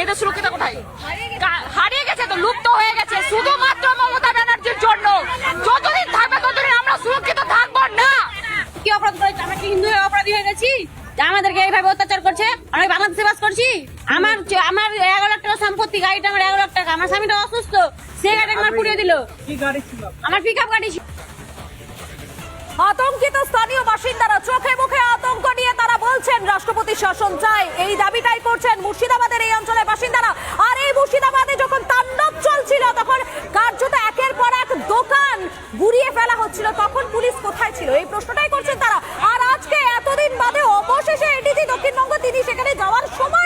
মেয়েদের সুরক্ষিতা কোথায় হারিয়ে গেছে তো লুপ্ত হয়ে গেছে। শুধুমাত্র মমতা ব্যানার্জির জন্য। যতদিন থাকবে ততদিন আমরা সুরক্ষিত থাকব না। কি অপরাধ করেছে? আমরা কি হিন্দু হয়ে অপরাধী হয়ে গেছি? যে আমাদেরকে এইভাবে অত্যাচার করছে? আমি বাংলাদেশে বাস করছি? আমার আমার এগারো লাখ টাকা সম্পত্তি গাড়িটা আমার এগারো লাখ টাকা। আমার স্বামীটা অসুস্থ। সে গাড়ি আমার পুড়িয়ে দিল। আমার পিক আপ গাড়ি ছিল। আতঙ্কিত স্থানীয় বাসিন্দারা চোখে মুখে আতঙ্ক নিয়ে তারা বলছেন, রাষ্ট্রপতি শাসন চাই এই দাবিটাই করছেন মুর্শিদাবাদের এই অঞ্চলের বাসিন্দারা। আর এই মুর্শিদাবাদে যখন তাণ্ডব চলছিল, তখন কার্যত একের পর এক দোকান গুড়িয়ে ফেলা হচ্ছিল। তখন পুলিশ কোথায় ছিল? এই প্রশ্নটাই করছেন তারা। আর আজকে এতদিন বাদে অবশেষে এডিজি দক্ষিণবঙ্গ, তিনি সেখানে যাওয়ার সময়টা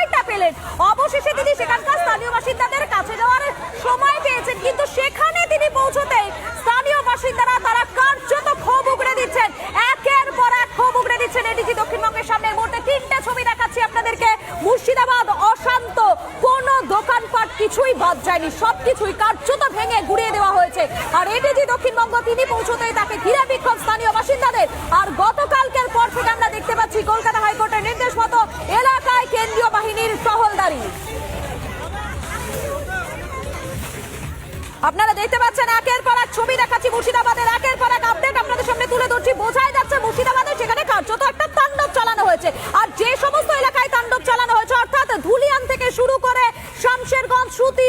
সবকিছুই কার্যত ভেঙে গুড়িয়ে দেওয়া হয়েছে। আর এডিজি দক্ষিণবঙ্গ তিনি পৌঁছতেই তাকে ঘিরে বিক্ষোভ স্থানীয় বাসিন্দাদের। আর গতকালকের পর থেকে আমরা দেখতে পাচ্ছি কলকাতা হাইকোর্টের নির্দেশ মতো এলাকায় কেন্দ্রীয় বাহিনীর টহলদারি। আপনারা দেখতে পাচ্ছেন একের পর এক ছবি দেখাচ্ছি মুর্শিদাবাদের। একের পর এক আপডেট আপনাদের সামনে তুলে ধরছি। বোঝাই যাচ্ছে মুর্শিদাবাদে সেখানে কার্যত একটা তাণ্ডব চালানো হয়েছে। আর যে সমস্ত এলাকায় তাণ্ডব চালানো হয়েছে, অর্থাৎ ধুলিয়ান থেকে শুরু করে শামশেরগঞ্জ, সুতি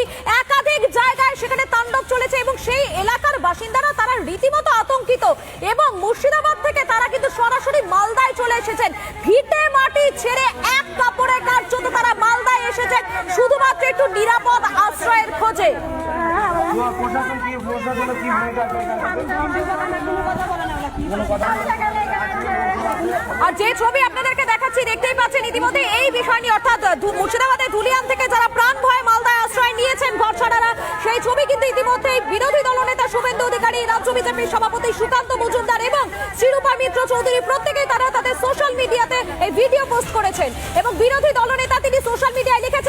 একাধিক জায়গায় সেখানে তাণ্ডব চলেছে এবং সেই এলাকার বাসিন্দারা তারা রীতিমতো আতঙ্কিত এবং মুর্শিদাবাদ থেকে তারা কিন্তু সরাসরি মালদায় চলে এসেছেন। ভিটে মাটি ছেড়ে এক কাপড়ে কার্যত তারা মালদায় এসেছেন। শুধুমাত্র একটু নিরাপদ আশ্রয়ের খোঁজে। আর যে ছবি আপনাদেরকে দেখাচ্ছি, দেখতেই পাচ্ছেন ইতিমধ্যে এই বিষয় নিয়ে, অর্থাৎ মুর্শিদাবাদের ধুলিয়ান থেকে যারা প্রাণ ভয়ে মালদায় নিয়েছেন ঘরছাড়ারা। সেই ছবি কিন্তু ইতিমধ্যে বিরোধী দলনেতা শুভেন্দু অধিকারী, রাজ্য বিজেপির সভাপতি সুকান্ত মজুমদার এবং শিরুপা মিত্র চৌধুরী প্রত্যেকেই তারা তাদের সোশ্যাল মিডিয়াতে এই ভিডিও পোস্ট করেছেন। এবং বিরোধী দলনেতা তিনি সোশ্যাল মিডিয়ায় লিখেছেন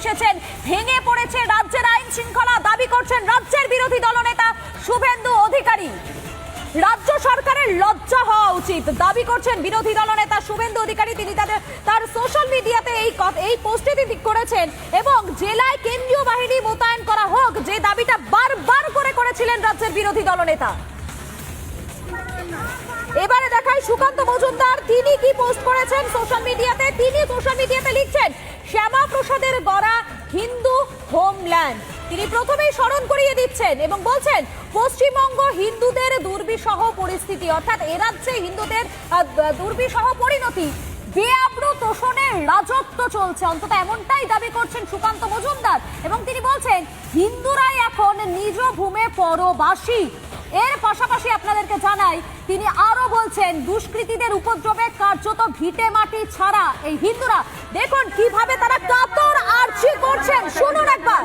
এসেছেন, ভেঙে পড়েছে রাজ্যের আইন শৃঙ্খলা, দাবি করছেন রাজ্যের বিরোধী দলনেতা শুভেন্দু অধিকারী। রাজ্য সরকারের লজ্জা হওয়া উচিত। দাবি করছেন বিরোধী দলনেতা শুভেন্দু অধিকারী, তিনি তাদের, তার সোশ্যাল মিডিয়াতে এই এই পোস্টে তিনি করেছেন এবং জেলায় কেন্দ্রীয় বাহিনী মোতায়েন করা হোক, যে দাবিটা বারবার করে করেছিলেন রাজ্যের বিরোধী দলনেতা। এবারে দেখাই সুকান্ত মজুমদার, তিনি কি পোস্ট করেছেন সোশ্যাল মিডিয়াতে? তিনি সোশ্যাল মিডিয়াতে লিখছেন শ্যামা প্রসাদের গড়া হিন্দু হোমল্যান্ড। তিনি প্রথমেই স্মরণ করিয়ে দিচ্ছেন এবং বলছেন পশ্চিমবঙ্গ হিন্দুদের দুর্বিষহ পরিস্থিতি অর্থাৎ এ রাজ্যে হিন্দুদের আহ, দুর্বিষহ পরিণতি। বেআব্রু তোষণের রাজত্ব চলছে অন্তত এমনটাই দাবি করছেন সুকান্ত মজুমদার। এবং তিনি বলছেন হিন্দুরাই এখন নিজ ভূমে পরবাসী। এর পাশাপাশি আপনাদেরকে জানাই তিনি আরও বলছেন দুষ্কৃতীদের উপদ্রবে কার্যত ভিটে মাটি ছাড়া এই হিন্দুরা দেখুন কীভাবে তারা কাতর আর্জি করছেন শুনুন একবার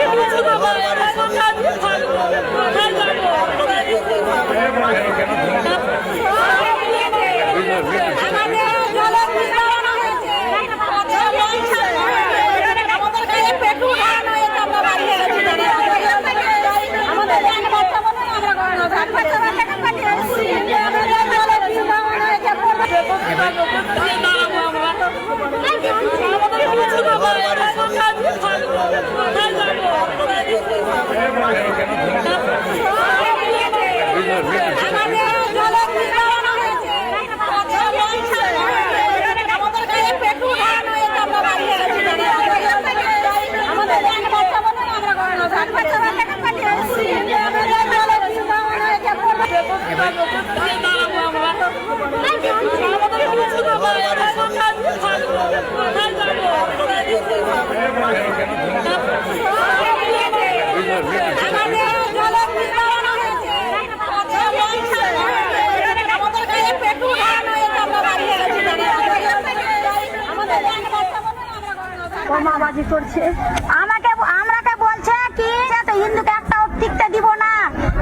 বোমাবাজি করছে। আমাকে আমরাকে বলছে কি তো হিন্দুকে একটা টিকতে দিব না।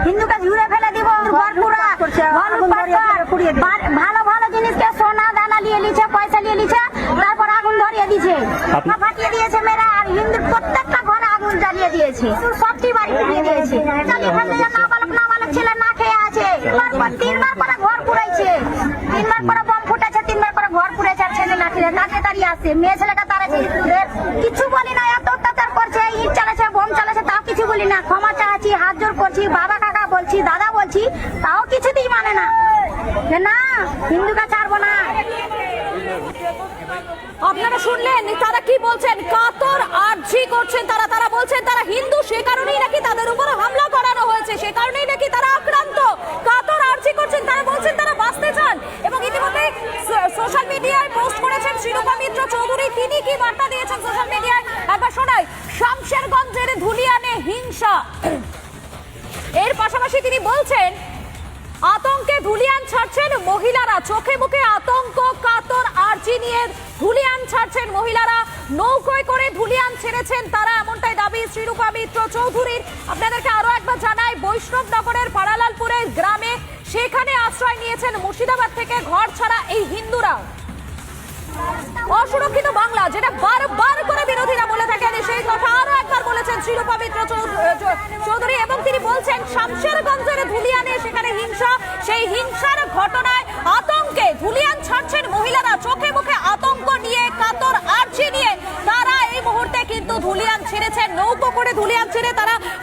হিন্দুকে ঝুড়ে ফেলে দিব ঘর পুরা। ঘর লুটপাট ভালো ভালো জিনিসকে সোনা দানা নিয়ে নিছে পয়সা নিয়ে নিছে তারপর আগুন ধরিয়ে দিছে। ফাটিয়ে দিয়েছে মেয়েরা আর হিন্দুর প্রত্যেকটা ঘরে আগুন জ্বালিয়ে দিয়েছে। সবটি বাড়ি পুড়িয়ে দিয়েছে। কিছু বলি না করছে বোম তাও কিছু বলি না। ক্ষমা চাচ্ছি, হাত করছি, বাবা কাকা বলছি, দাদা বলছি, তাও কিছুতেই মানে না। না ছাড়বো না। আপনারা শুনলেন, তারা কি বলছেন? কাতর আর্জি করছেন তারা বলছেন তারা হিন্দু, সে কারণেই নাকি তাদের উপর হামলা করানো হয়েছে, সে কারণেই নাকি তারা আক্রান্ত। কাতর আর্জি করছেন, তারা বলছেন তারা বাঁচতে চান। এবং ইতিমধ্যে সোশ্যাল মিডিয়ায় পোস্ট করেছেন শিরোপা মিত্র চৌধুরী, তিনি কি বার্তা দিয়েছেন সোশ্যাল মিডিয়ায়? একবার শোনাই, শামশেরগঞ্জের ধুলিয়ানে হিংসা। এর পাশাপাশি তিনি বলছেন, আতঙ্কে ধুলিয়ান ছাড়ছেন মহিলারা, চোখে মুখে আতঙ্ক নিয়ে ধুলিয়ান ছাড়ছেন মহিলারা। নৌকোয় করে ধুলিয়ান ছেড়েছেন তারা, এমনটাই দাবি শ্রীরূপা মিত্র চৌধুরীর। আপনাদেরকে আরও একবার জানাই পাড়ালালপুরের গ্রামে সেখানে আশ্রয় নিয়েছেন মুর্শিদাবাদ থেকে ঘর ছাড়া এই হিন্দুরা। অসুরক্ষিত বাংলা, যেটা বারবার করে বিরোধীরা বলে থাকেন সেই কথা আরও একবার বলেছেন শিরূপা মিত্র চৌধুরী, এবং তিনি বলছেন, শামশেরগঞ্জের ধুলিয়ানে সেখানে হিংসা, সেই হিংসার ঘটনায় আতঙ্কে ধুলিয়ান ছাড়ছেন মহিলারা।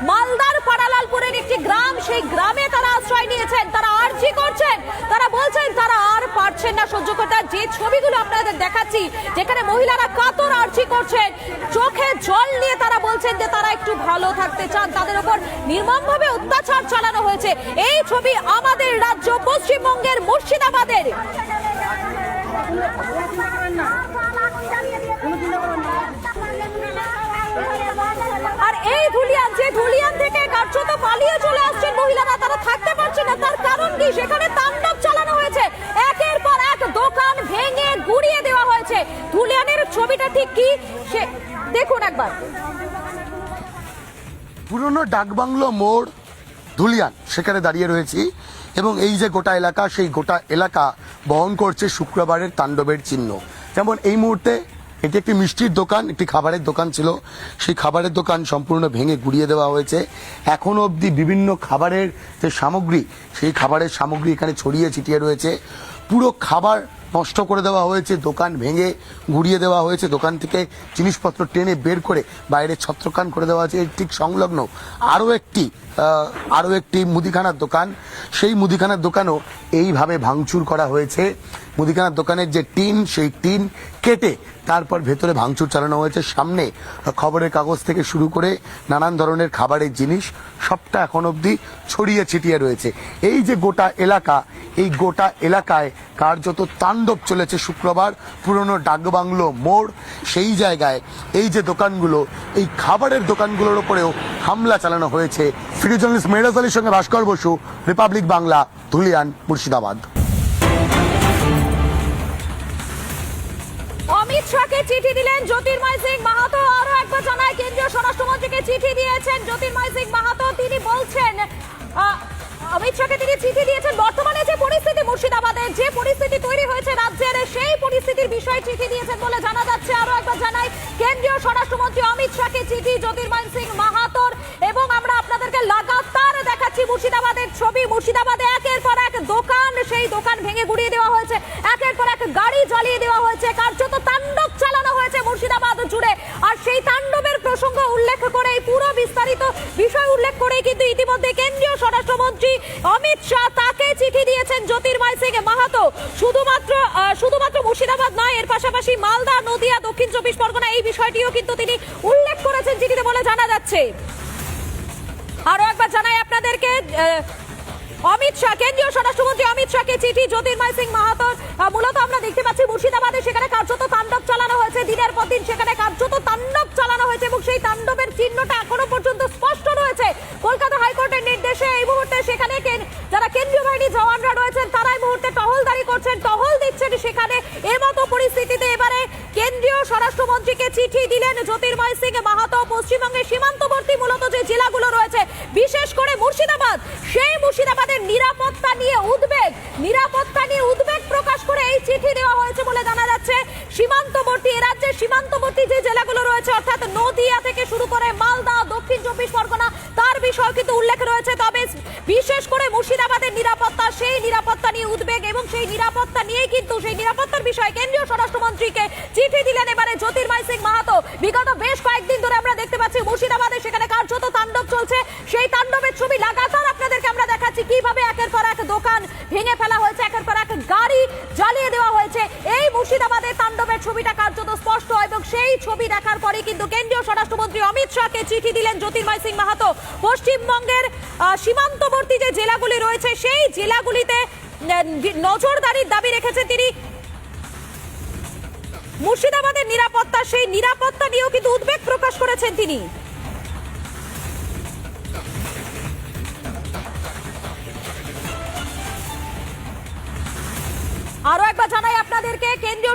মালদার পাড়ালালপুরের একটি গ্রাম, সেই গ্রামে তারা আশ্রয় নিয়েছেন। তারা আর্জি করছেন। তারা বলছেন, তারা আর পারছেন না সহ্য করতে। যে ছবিগুলো আপনাদের দেখাচ্ছি, যেখানে মহিলারা কাতর আর্জি করছেন, চোখে জল নিয়ে তারা বলছেন যে তারা একটু ভালো থাকতে চান। তাদের উপর নির্মমভাবে অত্যাচার চালানো হয়েছে। এই ছবি আমাদের রাজ্য, পশ্চিমবঙ্গের মুর্শিদাবাদের। কার্যত পালিয়ে চলে আসছেন মহিলারা, তারা থাকতে না। তার কারণ কি? সেখানে তাণ্ডব চালানো হয়েছে। একের পর এক দোকান ভেঙে গুড়িয়ে দেওয়া হয়েছে। ধুলিয়ানের ছবিটা ঠিক কি? সে দেখুন একবার। পুরনো ডাকবাংলো মোড় ধুলিয়ান, সেখানে দাঁড়িয়ে রয়েছি। এবং এই যে গোটা এলাকা, সেই গোটা এলাকা বহন করছে শুক্রবারের তাণ্ডবের চিহ্ন। যেমন এই মুহূর্তে এটি একটি মিষ্টির দোকান, একটি খাবারের দোকান ছিল। সেই খাবারের দোকান সম্পূর্ণ ভেঙে গুড়িয়ে দেওয়া হয়েছে। এখনও অবধি বিভিন্ন খাবারের যে সামগ্রী, সেই খাবারের সামগ্রী এখানে ছড়িয়ে ছিটিয়ে রয়েছে। পুরো খাবার নষ্ট করে দেওয়া হয়েছে, দোকান ভেঙে গুড়িয়ে দেওয়া হয়েছে। দোকান থেকে জিনিসপত্র টেনে বের করে বাইরে ছত্রখান করে দেওয়া হয়েছে। ঠিক সংলগ্ন আরও একটি আরও একটি মুদিখানার দোকান। সেই মুদিখানার দোকানও এইভাবে ভাঙচুর করা হয়েছে। মুদিখানার দোকানের যে টিন, সেই টিন কেটে তারপর ভেতরে ভাঙচুর চালানো হয়েছে। সামনে খবরের কাগজ থেকে শুরু করে নানান ধরনের খাবারের জিনিস সবটা এখন অবধি ছড়িয়ে ছিটিয়ে রয়েছে। এই যে গোটা এলাকা, এই গোটা এলাকায় কার্যত তাণ্ডব চলেছে শুক্রবার। পুরনো ডাকবাংলো মোড়, সেই জায়গায় এই যে দোকানগুলো, এই খাবারের দোকানগুলোর ওপরেও হামলা চালানো হয়েছে। ভিডিও জার্নালিস্ট মেহরাজ আলীর সঙ্গে ভাস্কর বসু, রিপাবলিক বাংলা, ধুলিয়ান, মুর্শিদাবাদ। শাহকে চিঠি দিলেন জ্যোতির্ময় সিং মাহাতো। আরও একবার জানায় কেন্দ্রীয় স্বরাষ্ট্রমন্ত্রীকে চিঠি দিয়েছেন জ্যোতির্ময় সিং মাহাতো। তিনি বলছেন অমিত শাহকে তিনি চিঠি দিয়েছেন, বর্তমানে যে পরিস্থিতি মুর্শিদাবাদের যে পরিস্থিতি তৈরি হয়েছে রাজ্যের, সেই পরিস্থিতির বিষয়ে চিঠি দিয়েছেন বলে জানা যাচ্ছে। আরও একবার জানাই, কেন্দ্রীয় স্বরাষ্ট্রমন্ত্রী অমিত শাহকে চিঠি জ্যোতির্ময় সিং মাহাতোর এবং আপনাদেরকে লাগাতার দেখাচ্ছি মুর্শিদাবাদের ছবি। মুর্শিদাবাদে একের পর এক দোকান, সেই দোকান ভেঙে গুড়িয়ে দেওয়া হয়েছে। একের পর এক গাড়ি জ্বালিয়ে দেওয়া হয়েছে। কার্যত তাণ্ডব চালানো হয়েছে মুর্শিদাবাদ জুড়ে। আর সেই তাণ্ডবের প্রসঙ্গ উল্লেখ করে এই পুরো বিস্তারিত বিষয় উল্লেখ করে কিন্তু ইতিমধ্যে কেন্দ্রীয় স্বরাষ্ট্রমন্ত্রী অমিত শাহ তাকে চিঠি দিয়েছেন জ্যোতির্ময় সিং মাহাতো। শুধুমাত্র শুধুমাত্র মুর্শিদাবাদ নয়, এর পাশাপাশি মালদা, নদিয়া, দক্ষিণ চব্বিশ পরগনা এই বিষয়টিও কিন্তু তিনি উল্লেখ করেছেন চিঠিতে বলে জানা যাচ্ছে। আরও একবার জানাই আপনাদেরকে অমিত শাহ কেন্দ্রীয় স্বরাষ্ট্রমন্ত্রী অমিত শাহকে চিঠি জ্যোতির্ময় সিং মাহাতোর আহ, মূলত আমরা দেখতে পাচ্ছি মুর্শিদাবাদে সেখানে কার্যত তাণ্ডব চালানো হয়েছে। দিনের পর দিন সেখানে কার্যত তাণ্ডব চালানো হয়েছে এবং সেই তাণ্ডবের চিহ্নটা এখনও পর্যন্ত স্পষ্ট রয়েছে। কলকাতা হাইকোর্টের নির্দেশে এই মুহূর্তে সেখানে যারা কেন্দ্রীয় বাহিনী জওয়ানরা রয়েছেন তারা এই মুহূর্তে টহলদারি করছেন টহল দিচ্ছেন সেখানে। এমতো পরিস্থিতিতে এবারে কেন্দ্রীয় স্বরাষ্ট্রমন্ত্রীকে চিঠি দিলেন জ্যোতির্ময় সিং মাহাতো পশ্চিমবঙ্গের সীমান্তবর্তী মূলত যে জেলাগুলো রয়েছে এক দোকান ভেঙে ফেলা হয়েছে। একের পর এক গাড়ি জ্বালিয়ে দেওয়া হয়েছে। এই মুর্শিদাবাদের তাণ্ডবের ছবিটা কার্যত স্পষ্ট এবং সেই ছবি দেখার পরে কিন্তু কেন্দ্রীয় স্বরাষ্ট্রমন্ত্রী অমিত শাহকে চিঠি দিলেন জ্যোতির্ময় সিং মাহাতো। পশ্চিমবঙ্গের সীমান্তবর্তী যে জেলাগুলি রয়েছে, সেই জেলাগুলিতে নজরদারির দাবি রেখেছেন তিনি। মুর্শিদাবাদের নিরাপত্তা, সেই নিরাপত্তা নিয়েও কিন্তু উদ্বেগ প্রকাশ করেছেন তিনি।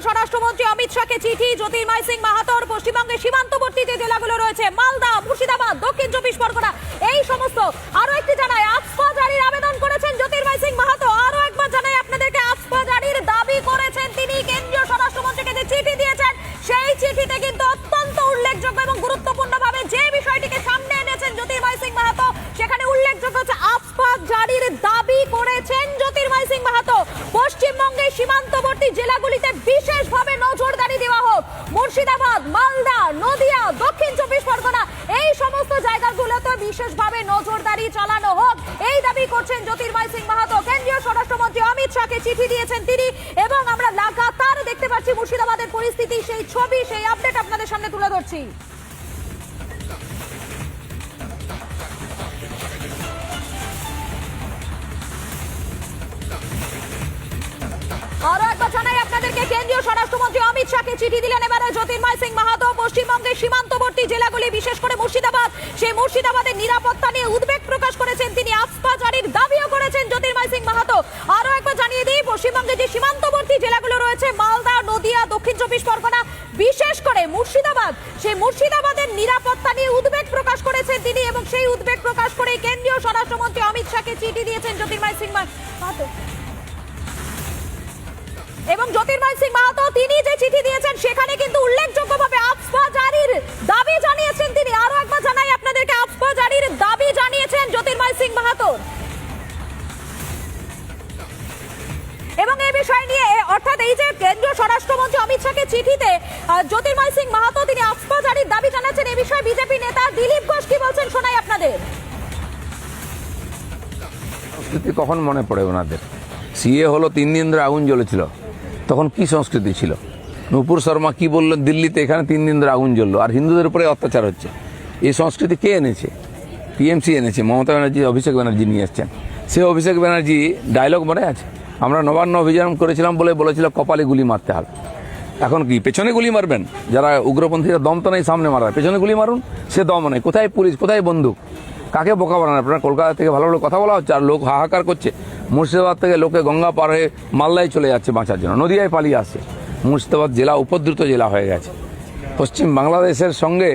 স্বরাষ্ট্রমন্ত্রী অমিত শাহকে চিঠি, জ্যোতির্ময় সিং মাহাতর পশ্চিমবঙ্গের সীমান্তবর্তী যে জেলাগুলো রয়েছে, মালদা, মুর্শিদাবাদ, দক্ষিণ চব্বিশ পরগনা, এই সমস্ত। আরও একটি জানায় আফসা জারির আবেদন করেছেন জ্যোতির্ময় সিং মাহাতো। আরও একবার জানাই আপনাদেরকে আফসা জারির দাবি করেছেন তিনি। কেন্দ্রীয় স্বরাষ্ট্রমন্ত্রীকে যে চিঠি দিয়েছেন, সেই চিঠিতে কিন্তু অত্যন্ত উল্লেখযোগ্য এবং গুরুত্বপূর্ণভাবে যে বিষয়টিকে সামনে এনেছেন জ্যোতির্ময় সিং মাহাতো সেখানে উল্লেখযোগ্য হচ্ছে আফসা জারির দাবি করেছেন জ্যোতির্ময় সিং মাহাতো পশ্চিমবঙ্গের সীমান্তবর্তী জেলাগুলিতে বিশেষভাবে নজরদারি দেওয়া হোক মুর্শিদাবাদ মালদা নদিয়া দক্ষিণ চব্বিশ পরগনা এই সমস্ত জায়গাগুলোতে বিশেষভাবে নজরদারি চালানো হোক এই দাবি করছেন জ্যোতির্ময় সিং মাহাতো। কেন্দ্রীয় স্বরাষ্ট্রমন্ত্রী অমিত শাহকে চিঠি দিয়েছেন তিনি এবং আমরা লাগাতার দেখতে পাচ্ছি মুর্শিদাবাদের পরিস্থিতি। সেই ছবি, সেই আপডেট আপনাদের সামনে তুলে ধরছি। আরও একবার জানাই আপনাদেরকে, কেন্দ্রীয় স্বরাষ্ট্রমন্ত্রী অমিত শাহকে চিঠি দিলেন এবারে জ্যোতির্ময় সিং মাহাতো। পশ্চিমবঙ্গের সীমান্তবর্তী জেলাগুলি, বিশেষ করে মুর্শিদাবাদ, সেই মুর্শিদাবাদের নিরাপত্তা নিয়ে উদ্বেগ প্রকাশ করেছেন তিনি। আস্থা জারির দাবিও করেছেন জ্যোতির্ময় সিং মাহাতো। আরও একবার জানিয়ে দিই, পশ্চিমবঙ্গের যে সীমান্তবর্তী জেলাগুলো রয়েছে, মালদা, নদিয়া, দক্ষিণ চব্বিশ পরগনা, বিশেষ করে মুর্শিদাবাদ, সেই মুর্শিদাবাদের নিরাপত্তা নিয়ে উদ্বেগ প্রকাশ করেছেন তিনি এবং সেই উদ্বেগ প্রকাশ করে কেন্দ্রীয় স্বরাষ্ট্রমন্ত্রী অমিত শাহকে চিঠি দিয়েছেন জ্যোতির্ময় সিং মাহাতো। এবং জ্যোতির্ময় সিং মাহাতো, তিনি যে চিঠি দিয়েছেন, সেখানে কিন্তু উল্লেখযোগ্যভাবে আফসা জারির দাবি জানিয়েছেন তিনি। আরও একবার জানাই আপনাদেরকে আফসা জারির দাবি জানিয়েছেন জ্যোতির্ময় সিং মাহাতো। এবং এই বিষয় নিয়ে অর্থাৎ এই যে কেন্দ্রীয় স্বরাষ্ট্রমন্ত্রী অমিত শাহকে চিঠিতে জ্যোতির্ময় সিং মাহাতো, তিনি আফসা জারির দাবি জানাচ্ছেন এই বিষয়ে বিজেপি নেতা দিলীপ ঘোষ কি বলছেন শোনাই আপনাদের। কখন মনে পড়ে ওনাদের? সিএ হলো তিন দিন ধরে আগুন জ্বলেছিল। তখন কি সংস্কৃতি ছিল? নূপুর শর্মা কি বলল দিল্লিতে এখানে তিন দিন ধরে আগুন জ্বললো। আর হিন্দুদের উপরে অত্যাচার হচ্ছে। এই সংস্কৃতি কে এনেছে? টিএমসি এনেছে, মমতা ব্যানার্জি, অভিষেক ব্যানার্জি নিয়ে এসছেন। সে অভিষেক ব্যানার্জি ডায়লগ মনে আছে? আমরা নবান্ন অভিযান করেছিলাম বলে বলেছিল, কপালে গুলি মারতে হবে। এখন কি, পেছনে গুলি মারবেন? যারা উগ্রপন্থীরা দম তো নেই সামনে মারা পেছনে গুলি মারুন, সে দম নেই। কোথায় পুলিশ? কোথায় বন্দুক? কাকে বোকা বানান? আপনারা কলকাতা থেকে ভালো ভালো কথা বলা হচ্ছে আর লোক হাহাকার করছে। মুর্শিদাবাদ থেকে লোকে গঙ্গা পার হয়ে মালদায় চলে যাচ্ছে বাঁচার জন্য। নদিয়ায় পালিয়ে আসছে। মুর্শিদাবাদ জেলা, উপদ্রুত জেলা হয়ে গেছে। পশ্চিম বাংলাদেশের সঙ্গে,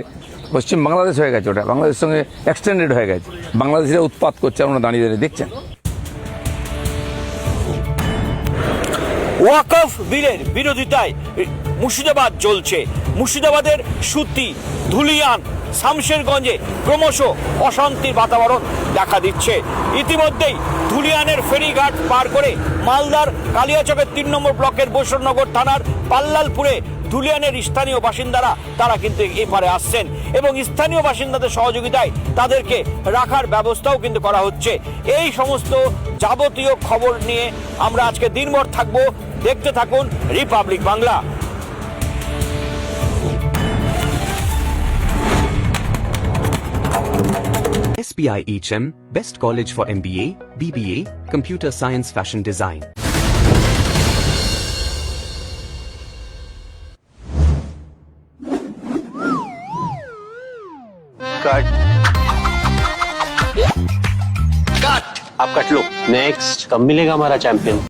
পশ্চিম বাংলাদেশ হয়ে গেছে ওটা। বাংলাদেশের সঙ্গে এক্সটেন্ডেড হয়ে গেছে। বাংলাদেশে উৎপাত করছে আমরা দাঁড়িয়ে দাঁড়িয়ে দেখছেন। ওয়াকফ বিলের বিরোধিতায় মুর্শিদাবাদ জ্বলছে। মুর্শিদাবাদের সুতি, ধুলিয়ান শামশেরগঞ্জে ক্রমশ অশান্তির বাতাবরণ দেখা দিচ্ছে। ইতিমধ্যেই ধুলিয়ানের ফেরিঘাট পার করে মালদার কালিয়াচকের তিন নম্বর ব্লকের বৈশ্বরনগর থানার পাল্লালপুরে ধুলিয়ানের স্থানীয় বাসিন্দারা, তারা কিন্তু এপারে আসছেন এবং স্থানীয় বাসিন্দাদের সহযোগিতায় তাদেরকে রাখার ব্যবস্থাও কিন্তু করা হচ্ছে। এই সমস্ত যাবতীয় খবর নিয়ে আমরা আজকে দিনভর থাকব। দেখতে থাকুন Republic Bangla. SPI HM, Best College for MBA, BBA, Computer Science Fashion Design. आप कट लो नेक्स्ट कब मिलेगा हमारा चैंपियन